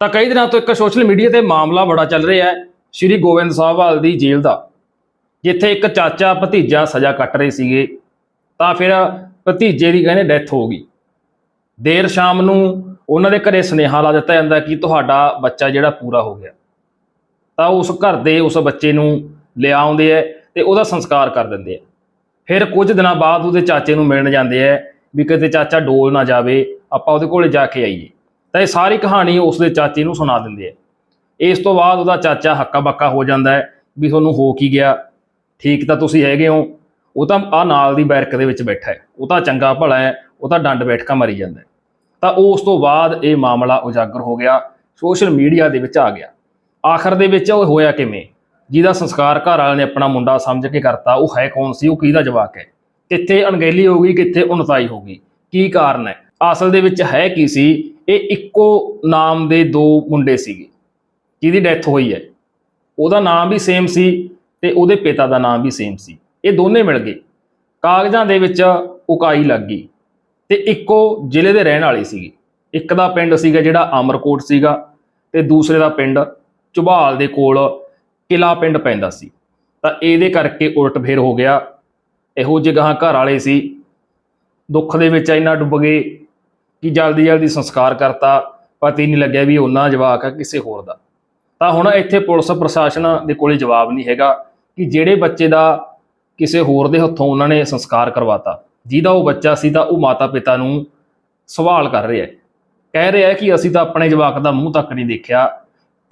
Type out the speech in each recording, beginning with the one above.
ਤਾਂ ਕਈ ਦਿਨਾਂ ਤੋਂ ਇੱਕ ਸੋਸ਼ਲ ਮੀਡੀਆ ਤੇ ਮਾਮਲਾ ਬੜਾ ਚੱਲ ਰਿਹਾ ਹੈ, ਸ਼੍ਰੀ ਗੋਬਿੰਦ ਸਾਹਿਬਾਲ ਦੀ ਜੇਲ੍ਹ ਦਾ, ਜਿੱਥੇ ਇੱਕ ਚਾਚਾ ਭਤੀਜਾ ਸਜ਼ਾ ਕੱਟ ਰਹੇ ਸੀਗੇ, ਤਾਂ ਫਿਰ ਭਤੀਜੇ ਦੀ ਕਹਿੰਦੇ ਡੈਥ ਹੋ ਗਈ। ਦੇਰ ਸ਼ਾਮ ਨੂੰ ਉਹਨਾਂ ਦੇ ਘਰੇ ਸੁਨੇਹਾ ਲਾ ਦਿੱਤਾ ਜਾਂਦਾ ਕਿ ਤੁਹਾਡਾ ਬੱਚਾ ਜਿਹੜਾ ਪੂਰਾ ਹੋ ਗਿਆ। ਤਾਂ ਉਸ ਘਰ ਦੇ ਉਸ ਬੱਚੇ ਨੂੰ ਲਿਆਉਂਦੇ ਐ ਤੇ ਉਹਦਾ ਸੰਸਕਾਰ ਕਰ ਦਿੰਦੇ ਆ ਫਿਰ ਕੁਝ ਦਿਨਾਂ ਬਾਅਦ ਉਹਦੇ ਚਾਚੇ ਨੂੰ ਮਿਲਣ ਜਾਂਦੇ ਐ ਵੀ ਕਿਤੇ ਚਾਚਾ ਡੋਲ ਨਾ ਜਾਵੇ, ਆਪਾਂ ਉਹਦੇ ਕੋਲੇ ਜਾ ਕੇ ਆਈਏ। ਤਾਂ ਇਹ ਸਾਰੀ ਕਹਾਣੀ ਉਸ ਦੇ ਚਾਚੇ ਨੂੰ ਸੁਣਾ ਦਿੰਦੇ ਐ ਇਸ ਤੋਂ ਬਾਅਦ ਉਹਦਾ ਚਾਚਾ ਹੱਕਾ ਬੱਕਾ ਹੋ ਜਾਂਦਾ ਹੈ ਵੀ ਤੁਹਾਨੂੰ ਹੋ ਕੀ ਗਿਆ। ਠੀਕ ਤਾਂ ਤੁਸੀਂ ਹੈਗੇ ਹੋ। ਉਹ ਤਾਂ ਆ ਨਾਲ ਦੀ ਬੈਰਕ ਦੇ ਵਿੱਚ ਬੈਠਾ ਹੈ। ਉਹ ਤਾਂ ਚੰਗਾ ਭਲਾ ਹੈ। ਉਹ ਤਾਂ ਡੰਡ ਬੈਠਕਾ ਮਰੀ ਜਾਂਦਾ ਹੈ। ਤਾਂ ਉਸ ਤੋਂ ਬਾਅਦ ਇਹ ਮਾਮਲਾ ਉਜਾਗਰ ਹੋ ਗਿਆ। ਸੋਸ਼ਲ ਮੀਡੀਆ ਦੇ ਵਿੱਚ ਆ ਗਿਆ। ਆਖਰ ਦੇ ਵਿੱਚ ਉਹ ਹੋਇਆ ਕਿਵੇਂ? ਜਿਹਦਾ ਸੰਸਕਾਰ ਘਰ ਵਾਲਿਆਂ ਨੇ ਆਪਣਾ ਮੁੰਡਾ ਸਮਝ ਕੇ ਕਰਤਾ, ਉਹ ਹੈ ਕੌਣ ਸੀ? ਉਹ ਕਿਹਦਾ ਜਵਾਕ ਹੈ? ਕਿੱਥੇ ਅਣਗਹਿਲੀ ਹੋ ਗਈ, ਕਿੱਥੇ ਉਨਤਾਈ ਹੋ ਗਈ? ਕੀ ਕਾਰਨ ਹੈ? ਅਸਲ ਦੇ ਵਿੱਚ ਹੈ ਕੀ ਸੀ? ਇਹ ਇੱਕੋ ਨਾਮ ਦੇ ਦੋ ਮੁੰਡੇ ਸੀਗੇ, ਜਿਹਦੀ ਡੈਥ ਹੋਈ ਹੈ। ਉਹਦਾ ਨਾਮ ਵੀ ਸੇਮ ਸੀ ਤੇ ਉਹਦੇ ਪਿਤਾ ਦਾ ਨਾਮ ਵੀ ਸੇਮ ਸੀ। ਇਹ ਦੋਨੇ ਮਿਲ ਗਏ। ਕਾਗਜ਼ਾਂ ਦੇ ਵਿੱਚ ਉਕਾਈ ਲੱਗ ਗਈ ਤੇ ਇੱਕੋ ਜ਼ਿਲ੍ਹੇ ਦੇ ਰਹਿਣ ਵਾਲੇ ਸੀਗੇ। ਇੱਕ ਦਾ ਪਿੰਡ ਸੀਗਾ ਜਿਹੜਾ ਅਮਰਕੋਟ ਸੀਗਾ ਤੇ ਦੂਸਰੇ ਦਾ ਪਿੰਡ ਝੁਬਾਲ ਦੇ ਕੋਲ ਕਿਲਾ ਪਿੰਡ ਪੈਂਦਾ ਸੀ। ਤਾਂ ਇਹਦੇ ਕਰਕੇ ਉਲਟ ਫੇਰ ਹੋ ਗਿਆ। ਇਹੋ ਜਿਹਾ ਘਰ ਵਾਲੇ ਸੀ। ਦੁੱਖ ਦੇ ਵਿੱਚ ਇੰਨਾ ਡੁੱਬ ਗਏ। ਕਿ ਜਲਦੀ ਜਲਦੀ ਸੰਸਕਾਰ ਕਰਤਾ, ਪਤਾ ਹੀ ਨਹੀਂ ਲੱਗਿਆ ਵੀ ਉਹਨਾਂ ਜਵਾਕ ਆ ਕਿਸੇ ਹੋਰ ਦਾ। ਤਾਂ ਹੁਣ ਇੱਥੇ ਪੁਲਿਸ ਪ੍ਰਸ਼ਾਸਨ ਦੇ ਕੋਲੇ ਜਵਾਬ ਨਹੀਂ ਹੈਗਾ ਕਿ ਜਿਹੜੇ ਬੱਚੇ ਦਾ ਕਿਸੇ ਹੋਰ ਦੇ ਹੱਥੋਂ ਉਹਨਾਂ ਨੇ ਸੰਸਕਾਰ ਕਰਵਾਤਾ, ਜਿਹਦਾ ਉਹ ਬੱਚਾ ਸੀ ਤਾਂ ਉਹ ਮਾਤਾ ਪਿਤਾ ਨੂੰ ਸਵਾਲ ਕਰ ਰਿਹਾ ਹੈ। ਕਹਿ ਰਿਹਾ ਹੈ ਕਿ ਅਸੀਂ ਤਾਂ ਆਪਣੇ ਜਵਾਕ ਦਾ ਮੂੰਹ ਤੱਕ ਨਹੀਂ ਦੇਖਿਆ,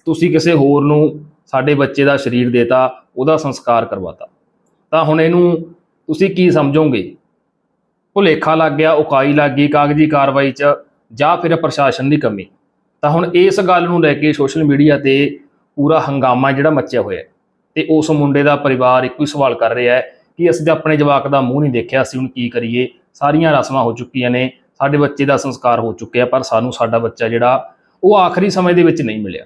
ਤੁਸੀਂ ਕਿਸੇ ਹੋਰ ਨੂੰ ਸਾਡੇ ਬੱਚੇ ਦਾ ਸਰੀਰ ਦੇਤਾ, ਉਹਦਾ ਸੰਸਕਾਰ ਕਰਵਾਤਾ। ਤਾਂ ਹੁਣ ਇਹਨੂੰ ਤੁਸੀਂ ਕੀ ਸਮਝੋਗੇ? ਭੁਲੇਖਾ ਲੱਗ ਗਿਆ, ਉਕਾਈ ਲੱਗ ਗਈ, ਕਾਗਜ਼ੀ ਕਾਰਵਾਈ 'ਚ, ਜਾਂ ਫਿਰ ਪ੍ਰਸ਼ਾਸਨ ਦੀ ਕਮੀ। ਤਾਂ ਹੁਣ ਇਸ ਗੱਲ ਨੂੰ ਲੈ ਕੇ ਸੋਸ਼ਲ ਮੀਡੀਆ ਤੇ ਪੂਰਾ ਹੰਗਾਮਾ ਜਿਹੜਾ ਮੱਚਿਆ ਹੋਇਆ ਹੈ। ਤੇ ਉਸ ਮੁੰਡੇ ਦਾ ਪਰਿਵਾਰ ਇੱਕੋ ਹੀ ਸਵਾਲ ਕਰ ਰਿਹਾ ਹੈ ਕਿ ਅਸੀਂ ਤਾਂ ਆਪਣੇ ਜਵਾਕ ਦਾ ਮੂੰਹ ਨਹੀਂ ਦੇਖਿਆ, ਅਸੀਂ ਹੁਣ ਕੀ ਕਰੀਏ? ਸਾਰੀਆਂ ਰਸਮਾਂ ਹੋ ਚੁੱਕੀਆਂ ਨੇ, ਸਾਡੇ ਬੱਚੇ ਦਾ ਸੰਸਕਾਰ ਹੋ ਚੁੱਕਿਆ, ਪਰ ਸਾਨੂੰ ਸਾਡਾ ਬੱਚਾ ਜਿਹੜਾ, ਉਹ ਆਖਰੀ ਸਮੇਂ ਦੇ ਵਿੱਚ ਨਹੀਂ ਮਿਲਿਆ।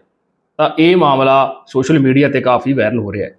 ਤਾਂ ਇਹ ਮਾਮਲਾ ਸੋਸ਼ਲ ਮੀਡੀਆ ਤੇ ਕਾਫੀ ਵਾਇਰਲ ਹੋ ਰਿਹਾ ਹੈ।